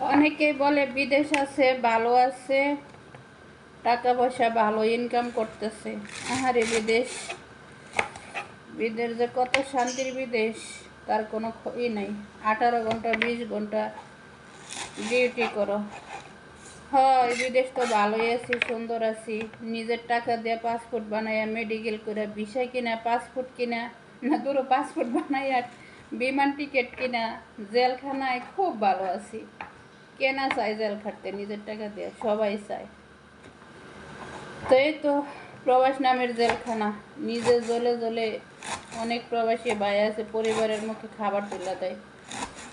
অনেকেই বলে, বিদেশ আছে, ভালো আছে টাকা পয়সা ভালো ইনকাম করতেছে। আহারে, বিদেশ। বিদেশ যে কত শান্তির বিদেশ, তার কোনো ই নাই। আঠারো ঘণ্টা, বিশ ঘণ্টা ডিউটি করো। হয়, বিদেশ তো ভালোই আছি, সুন্দর আছি। নিজের টাকা দিয়ে পাসপোর্ট বানাইয়া মেডিকেল করে ভিসা কিনা পাসপোর্ট কিনা, না দুটো পাসপোর্ট বানাইয়া বিমান টিকিট কিনা, জেলখানায় খুব ভালো আছি। কেনা চাই জেল খাটতে নিজের টাকা দিয়ে, সবাই চায়। তো এই তো প্রবাস নামের জেলখানা। নিজে জলে জ্বলে অনেক প্রবাসী ভাই আছে, পরিবারের মুখে খাবার তুলে দেয়।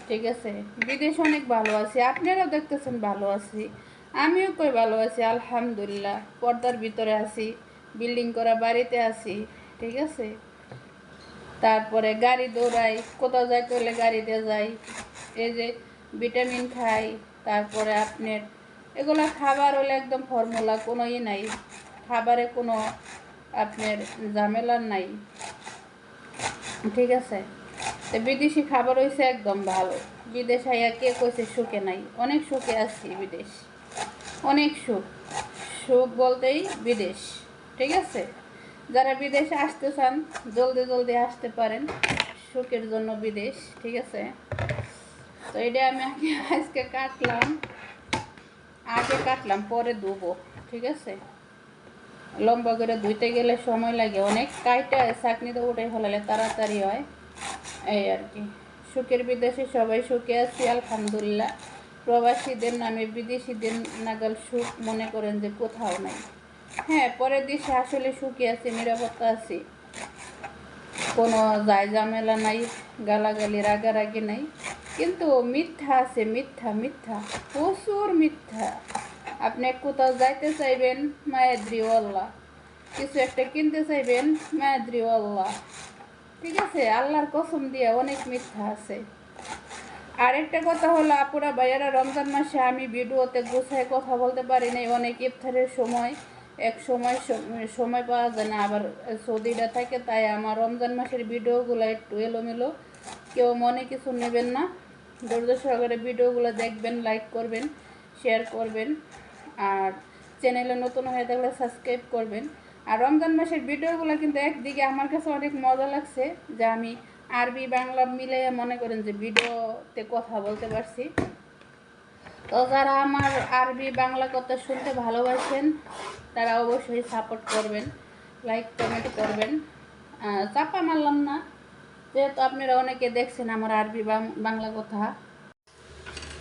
ঠিক আছে? বিদেশ অনেক ভালো আছি। আপনারাও দেখতেছেন ভালো আছি। আমিও কই ভালো আছি, আলহামদুলিল্লাহ। পর্দার ভিতরে আছি বিল্ডিং করা বাড়িতে আছি, ঠিক আছে? তারপরে গাড়ি দৌড়াই, কোথাও যাইতে হলে গাড়িতে যাই। এই যে ভিটামিন খাই তারপরে আপনার এগুলা খাবার হলে একদম ফর্মুলা কোনো ই নাই। খাবারে কোনো আপনার ঝামেলা নাই। ঠিক আছে? তো বিদেশি খাবার হয়েছে একদম ভালো। বিদেশ আইয়া কে কইছে সুখে নাই? অনেক সুখে আছি বিদেশ। অনেক সুখ। সুখ বলতেই বিদেশ। ঠিক আছে? যারা বিদেশে আসতে চান, জলদি জলদি আসতে পারেন। সুখের জন্য বিদেশ। ঠিক আছে? তো এটা আমি আগে আজকে কাটলাম। আগে কাটলাম, পরে ধুবো, ঠিক আছে? লম্বা করে ধুইতে গেলে সময় লাগে অনেক। কাইটা চাকনিতে উঠে ফেলালে তাড়াতাড়ি হয়। এই আর কি। সুখের বিদেশে সবাই সুখে আছি, আলহামদুলিল্লাহ। প্রবাসীদের নামে বিদেশিদের নাগাল সুখ মনে করেন যে কোথাও নাই। হ্যাঁ পরের দেশে আসলে সুখী আছি, নিরাপত্তা আছি। কোনো যায় ঝামেলা নাই, গালাগালি, রাগারাগি নাই। কিন্তু মিথ্যা আছে মিথ্যা মিথ্যা, প্রচুর মিথ্যা। আপনি কোথাও যাইতে চাইবেন? মায়াদ্রি আল্লাহ কিছু একটা কিনতে চাইবেন? মায়াদ্রি আল্লাহ ঠিক আছে, আল্লাহর কসম দিয়ে অনেক মিথ্যা আছে। আরেকটা কথা হলো, আপুরা ভাইয়ারা, রমজান মাসে আমি ভিডিওতে গুছায় কথা বলতে পারি নাই। অনেক ইফতারের সময়, এক সময় সময় পাওয়া যায় না। আবার সৌদিটা থাকে, তাই আমার রমজান মাসের ভিডিওগুলো একটু এলোমেলো। কেউ মনে কিছু নেবেন না। ধৈর্য সহকারে ভিডিওগুলো দেখবেন লাইক করবেন শেয়ার করবেন, আর চ্যানেলে নতুন হয়ে থাকলে সাবস্ক্রাইব করবেন। আর রমজান মাসের ভিডিওগুলো কিন্তু একদিকে আমার কাছে অনেক মজা লাগছে যে আমি আরবি, বাংলা মিলে মনে করেন যে ভিডিওতে কথা বলতে পারছি। তো যারা আমার আরবি, বাংলা কথা শুনতে ভালোবাসেন, তারা অবশ্যই সাপোর্ট করবেন লাইক কমেন্ট করবেন। চাপা মারলাম না। যেহেতু আপনারা অনেকে দেখছেন আমার আরবি বাংলা কথা।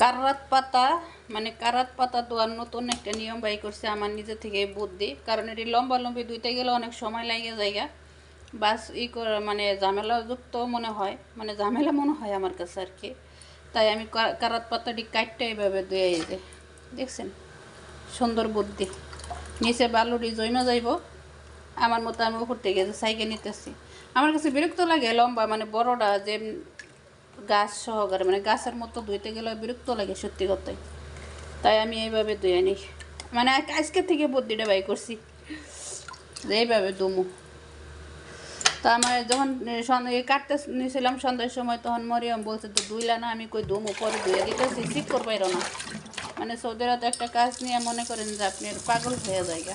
কারাত পাতা মানে কারাত পাতা দেওয়ার নতুন একটা নিয়ম বাই করছে আমার নিজে থেকে বুদ্ধি। কারণ এটি লম্বা লম্বি দুইতে গেলে অনেক সময় লাগে জায়গা বাস ই করে মানে ঝামেলাযুক্ত মনে হয় মানে ঝামেলা মনে হয় আমার কাছে আর কি। তাই আমি কারাত পাতাটি কাটতে এইভাবে ধুয়ে যে, দেখছেন? সুন্দর বুদ্ধি। নিচে বালুরি জৈন যাইব। আমার মতো আমি উপর থেকে সাইকেল নিতেছি। আমার কাছে বিরক্ত লাগে, লম্বা মানে বড়টা যে গাছ সহকারে মানে গাছের মতো ধুইতে গেলে বিরক্ত লাগে সত্যি কথাই। তাই আমি এইভাবে ধুয়ে নিই। মানে আজ- আজকে থেকে বুদ্ধিটা বাই করছি, যে এইভাবে দুমু তা আমার যখন কাটতে নিয়েছিলাম সন্ধ্যার সময়, তখন মরিয়ম বলছে, তো দুইলা না, আমি কই দুমু পরে ধুয়ে দিতেছি, ঠিক করবাইরো না। মানে সৌদি আরবে একটা কাজ নিয়ে মনে করেন যে আপনি পাগল হয়ে জায়গা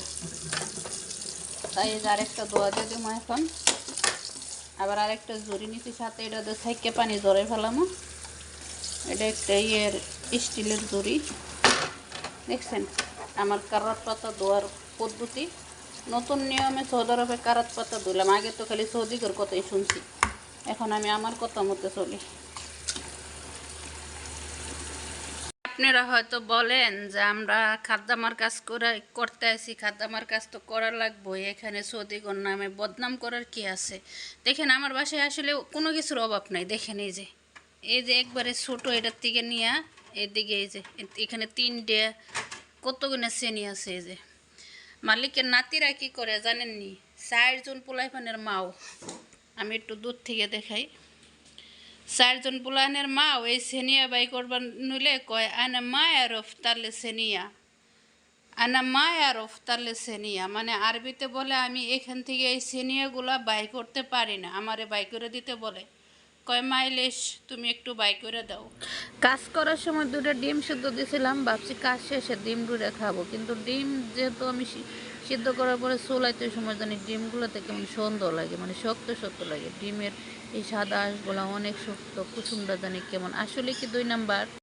তাই যে আরেকটা দোয়া দিয়ে দিব এখন। আবার আরেকটা জরি নিচ্ছি সাথে, এটা তো সাইকে পানি জরে ফেলামো। এটা একটা ইয়ের স্টিলের জরি। দেখছেন, আমার কারাত পাতা ধোয়ার পদ্ধতি। নতুন নিয়মে সৌদি আরবে কারাত পাতা ধুলাম আগে তো খালি সৌদিকের কথাই শুনছি। এখন আমি আমার কথা মতো চলি। আপনারা হয়তো বলেন যে আমরা খাদ্যামার কাজ করে, করতে আসি খাদ্যামার কাজ তো করা লাগবে এখানে সৌদিগর নামে বদনাম করার কি আছে? দেখেন, আমার বাসায় আসলে কোনো কিছুর অভাব নাই। দেখেন এই যে এই যে একবারে ছোটো এটার থেকে নিয়ে, এদিকে এই যে, এখানে তিনটে কতগুলো শ্রেণি আছে এই যে। মালিকের নাতিরা কি করে জানেননি? চারজন পোলাইফানের মাও। আমি একটু দূর থেকে দেখাই। চারজন পুলানের মা ওই সেনিয়া বাই করবার নিলে কয়, আনা মায়ারফ তালে সেনিয়া আনা মায়ারফ তালে সেনিয়া মানে আরবিতে বলে, আমি এখান থেকে এই সেনিয়াগুলা বাই করতে পারি না। আমারে বাই করে দিতে বলে। কয়, মাইলেশ, তুমি একটু বাই করে দাও। কাজ করার সময় দুটো ডিম সিদ্ধ দিয়েছিলাম ভাবছি কাজ শেষে ডিম ডুরে খাব। কিন্তু ডিম যেহেতু আমি সিদ্ধ করার পরে চুলাইতে সময় জানি ডিমগুলোতে কেমন সুন্দর লাগে মানে শক্ত শক্ত লাগে। ডিমের এই সাদা আঁশগুলো অনেক শক্ত, কুসুমটা জানি কেমন। আসলে কি দুই নাম্বার?